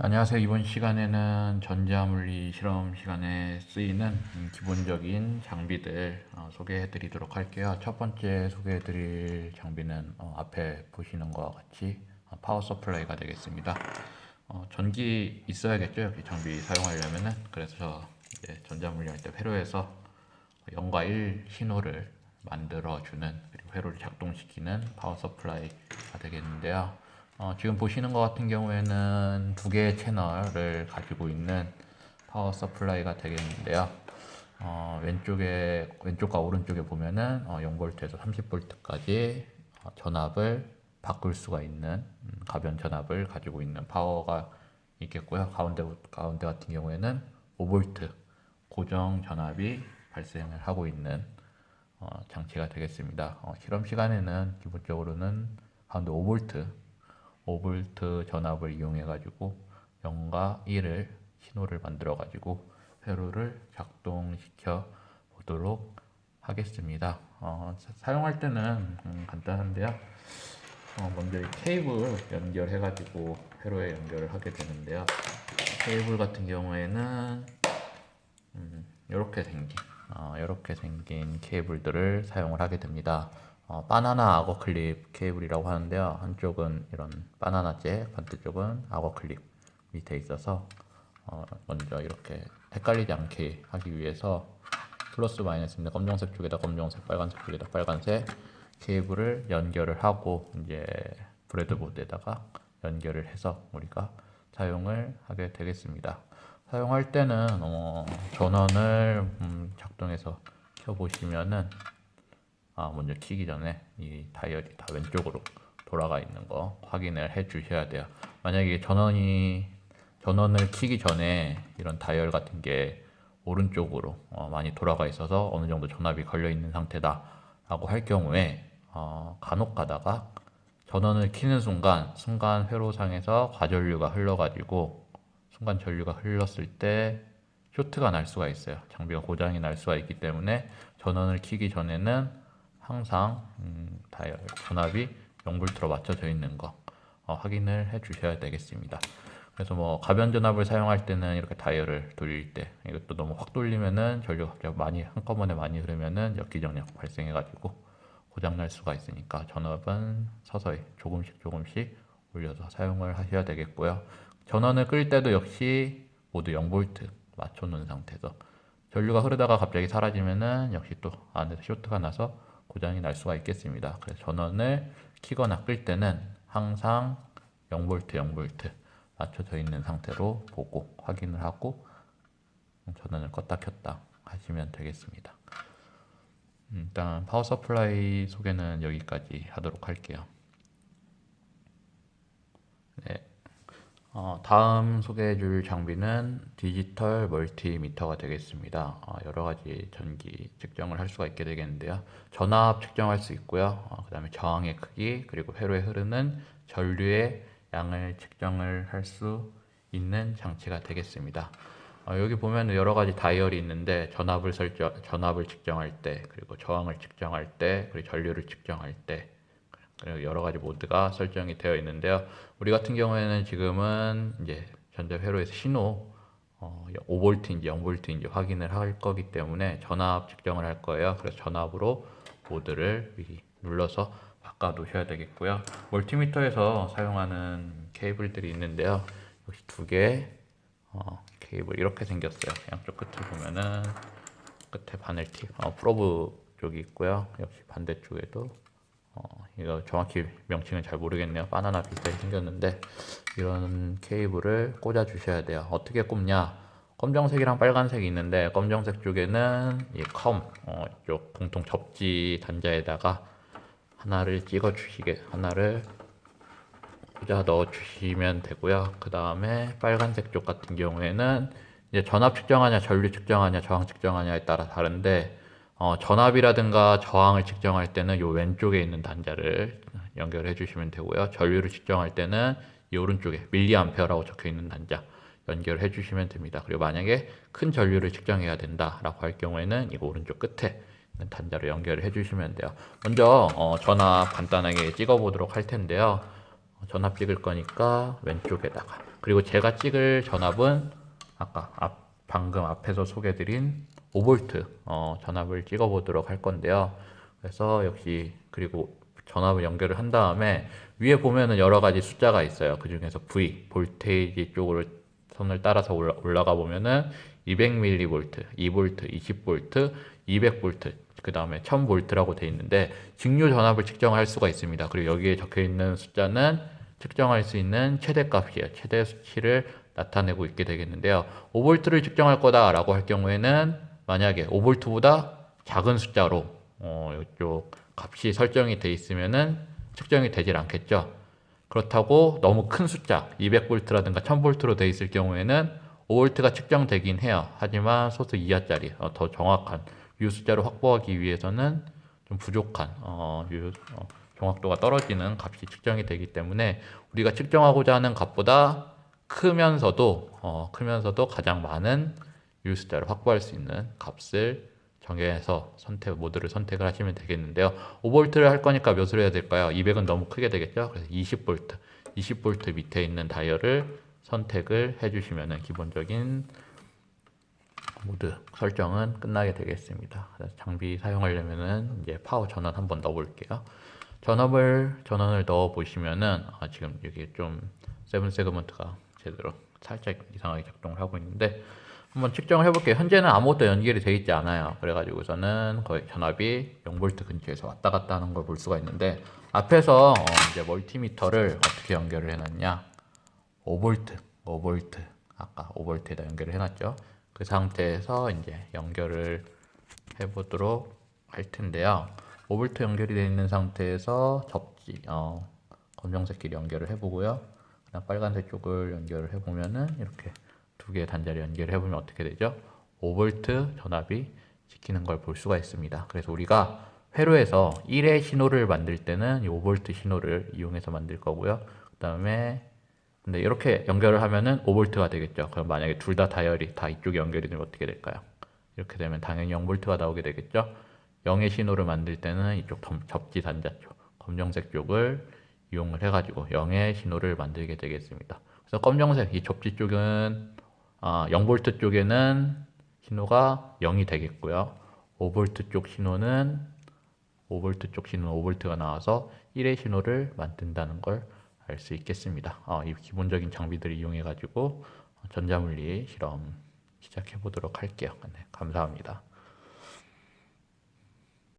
안녕하세요. 이번 시간에는 전자물리 실험 시간에 쓰이는 음, 기본적인 장비들 어, 소개해 드리도록 할게요. 첫 번째 소개해 드릴 장비는 어, 앞에 보시는 것과 같이 어, 파워 서플라이가 되겠습니다. 어, 전기 있어야겠죠. 여기 장비 사용하려면은 그래서 전자물리 할 때 회로에서 0과 1 신호를 만들어주는 그리고 회로를 작동시키는 파워 서플라이가 되겠는데요. 어, 지금 보시는 것 같은 경우에는 두 개의 채널을 가지고 있는 파워 서플라이가 되겠는데요. 어, 왼쪽에 왼쪽과 오른쪽에 보면은 어, 0V에서 30V까지 어, 전압을 바꿀 수가 있는 음, 가변 전압을 가지고 있는 파워가 있겠고요. 가운데 가운데 같은 경우에는 5V 고정 전압이 발생을 하고 있는 어, 장치가 되겠습니다. 어, 실험 시간에는 기본적으로는 가운데 5V 5V 전압을 이용해 가지고 0과 1을 신호를 만들어 가지고 회로를 작동시켜 보도록 하겠습니다. 어, 사- 사용할 때는 음, 간단한데요. 어, 먼저 이 케이블 연결해 가지고 회로에 연결을 하게 되는데요. 케이블 같은 경우에는 이렇게 생긴 이렇게 생긴 케이블들을 사용을 하게 됩니다. 어, 바나나 악어 클립 케이블이라고 하는데요. 한쪽은 이런 바나나째, 반대쪽은 악어 클립 밑에 있어서 어, 먼저 이렇게 헷갈리지 않게 하기 위해서 플러스 마이너스인데 검정색 쪽에다 검정색, 빨간색 쪽에다 빨간색 케이블을 연결을 하고 이제 브레드보드에다가 연결을 해서 우리가 사용을 하게 되겠습니다. 사용할 때는 어, 전원을 음, 작동해서 켜 보시면은 아 먼저 키기 전에 이 다이얼이 다 왼쪽으로 돌아가 있는 거 확인을 해 주셔야 돼요. 만약에 전원이 전원을 키기 전에 이런 다이얼 같은 게 오른쪽으로 어, 많이 돌아가 있어서 어느 정도 전압이 걸려 있는 상태다라고 할 경우에 어, 간혹 가다가 전원을 키는 순간 순간 회로상에서 과전류가 흘러가지고 순간 전류가 흘렀을 때 쇼트가 날 수가 있어요. 장비가 고장이 날 수가 있기 때문에 전원을 키기 전에는 항상 음, 다이얼 전압이 0V로 맞춰져 있는 거 어, 확인을 해 주셔야 되겠습니다. 그래서 뭐 가변 전압을 사용할 때는 이렇게 다이얼을 돌릴 때 이것도 너무 확 돌리면은 전류가 갑자기 많이 한꺼번에 많이 흐르면은 역기정력 발생해 가지고 고장 날 수가 있으니까 전압은 서서히 조금씩 조금씩 올려서 사용을 하셔야 되겠고요. 전원을 끌 때도 역시 모두 0V 맞춰 놓은 상태에서 전류가 흐르다가 갑자기 사라지면은 역시 또 안에서 쇼트가 나서 고장이 날 수가 있겠습니다. 그래서 전원을 키거나 끌 때는 항상 0V, 0V 맞춰져 있는 상태로 보고 확인을 하고 전원을 껐다 켰다 하시면 되겠습니다. 음, 일단 파워 서플라이 소개는 여기까지 하도록 할게요. 네. 어, 다음 소개해 줄 장비는 디지털 멀티미터가 되겠습니다. 어, 여러 가지 전기 측정을 할 수가 있게 되겠는데요. 전압 측정할 수 있고요. 어, 그 다음에 저항의 크기, 그리고 회로에 흐르는 전류의 양을 측정을 할 수 있는 장치가 되겠습니다. 어, 여기 보면 여러 가지 다이얼이 있는데 전압을 설정, 전압을 측정할 때, 그리고 저항을 측정할 때, 그리고 전류를 측정할 때, 그리고 여러 가지 모드가 설정이 되어 있는데요. 우리 같은 경우에는 지금은 이제 전자 회로에서 신호 어, 5V인지 0V인지 확인을 할 거기 때문에 전압 측정을 할 거예요. 그래서 전압으로 모드를 미리 눌러서 바꿔 놓으셔야 되겠고요. 멀티미터에서 사용하는 케이블들이 있는데요. 역시 두 개, 어, 케이블 이렇게 생겼어요. 양쪽 끝을 보면은 끝에 바늘 팁, 어, 프로브 쪽이 있고요. 역시 반대쪽에도 어, 이거 정확히 명칭은 잘 모르겠네요. 바나나 비슷하게 생겼는데 이런 케이블을 꽂아 주셔야 돼요. 어떻게 꼽냐? 검정색이랑 빨간색이 있는데 검정색 쪽에는 이 컴, 어, 이쪽 공통 접지 단자에다가 하나를 찍어 주시게 하나를 꽂아 넣어 주시면 되고요. 그 다음에 빨간색 쪽 같은 경우에는 이제 전압 측정하냐, 전류 측정하냐, 저항 측정하냐에 따라 다른데 어, 전압이라든가 저항을 측정할 때는 요 왼쪽에 있는 단자를 연결해 주시면 되고요. 전류를 측정할 때는 이 오른쪽에 밀리암페어라고 적혀 있는 단자 연결해 주시면 됩니다. 그리고 만약에 큰 전류를 측정해야 된다라고 할 경우에는 이거 오른쪽 끝에 있는 단자로 연결을 해 주시면 돼요. 먼저 어, 전압 간단하게 찍어 보도록 할 텐데요. 어, 전압 찍을 거니까 왼쪽에다가 그리고 제가 찍을 전압은 아까 앞, 방금 앞에서 소개드린 5V 어, 전압을 찍어 보도록 할 건데요. 그래서 역시 그리고 전압을 연결을 한 다음에 위에 보면은 여러 가지 숫자가 있어요. 그 중에서 V 볼테이지 쪽으로 선을 따라서 올라, 올라가 보면은 200mV, 2V, 20V, 200V, 그 다음에 1000V라고 돼 있는데 직류 전압을 측정할 수가 있습니다. 그리고 여기에 적혀 있는 숫자는 측정할 수 있는 최대값이에요. 최대 수치를 나타내고 있게 되겠는데요. 5V를 측정할 거다라고 할 경우에는 만약에 5V보다 작은 숫자로 어, 이쪽 값이 설정이 돼 있으면은 측정이 되질 않겠죠. 그렇다고 너무 큰 숫자 200V라든가 1000V로 돼 있을 경우에는 5V가 측정되긴 해요. 하지만 소수 이하짜리 어, 더 정확한 유 숫자를 확보하기 위해서는 좀 부족한 어, 유, 어, 정확도가 떨어지는 값이 측정이 되기 때문에 우리가 측정하고자 하는 값보다 크면서도 어, 크면서도 가장 많은 유 숫자를 확보할 수 있는 값을 정해서 선택 모드를 선택을 하시면 되겠는데요. 5V를 할 거니까 몇으로 해야 될까요? 200은 너무 크게 되겠죠. 그래서 20V, 20V 밑에 있는 다이얼을 선택을 해주시면 기본적인 모드 설정은 끝나게 되겠습니다. 장비 사용하려면은 이제 파워 전원 한번 넣어볼게요. 전압을 전원을 넣어 보시면은 아, 지금 여기 좀 세븐 세그먼트가 제대로 살짝 이상하게 작동을 하고 있는데 한번 측정을 해볼게요. 현재는 아무것도 연결이 되어 있지 않아요. 그래가지고서는 거의 전압이 0V 근처에서 왔다 갔다 하는 걸 볼 수가 있는데 앞에서 어, 이제 멀티미터를 어떻게 연결을 해놨냐 5V, 5V 아까 5V에다 연결을 해놨죠. 그 상태에서 이제 연결을 해보도록 할 텐데요. 5V 연결이 되어 있는 상태에서 접지 어, 검정색 길 연결을 해보고요. 그다음 빨간색 쪽을 연결을 해보면은 이렇게 두 개의 단자를 연결해 보면 어떻게 되죠? 5V 전압이 찍히는 걸 볼 수가 있습니다. 그래서 우리가 회로에서 1의 신호를 만들 때는 이 5V 신호를 이용해서 만들 거고요. 그 다음에 근데 이렇게 연결을 하면은 5V가 되겠죠. 그럼 만약에 둘 다 다이얼이 다 이쪽에 연결이 되면 어떻게 될까요? 이렇게 되면 당연히 0V가 나오게 되겠죠. 0의 신호를 만들 때는 이쪽 점- 접지 단자 쪽, 검정색 쪽을 이용을 해가지고 0의 신호를 만들게 되겠습니다. 그래서 검정색 이 접지 쪽은 아, 0V 쪽에는 신호가 0이 되겠고요. 5V 쪽 신호는 5V 쪽 신호는 5V가 나와서 1의 신호를 만든다는 걸 알 수 있겠습니다. 어, 이 기본적인 장비들을 이용해 가지고 전자물리 실험 시작해 보도록 할게요. 네, 감사합니다.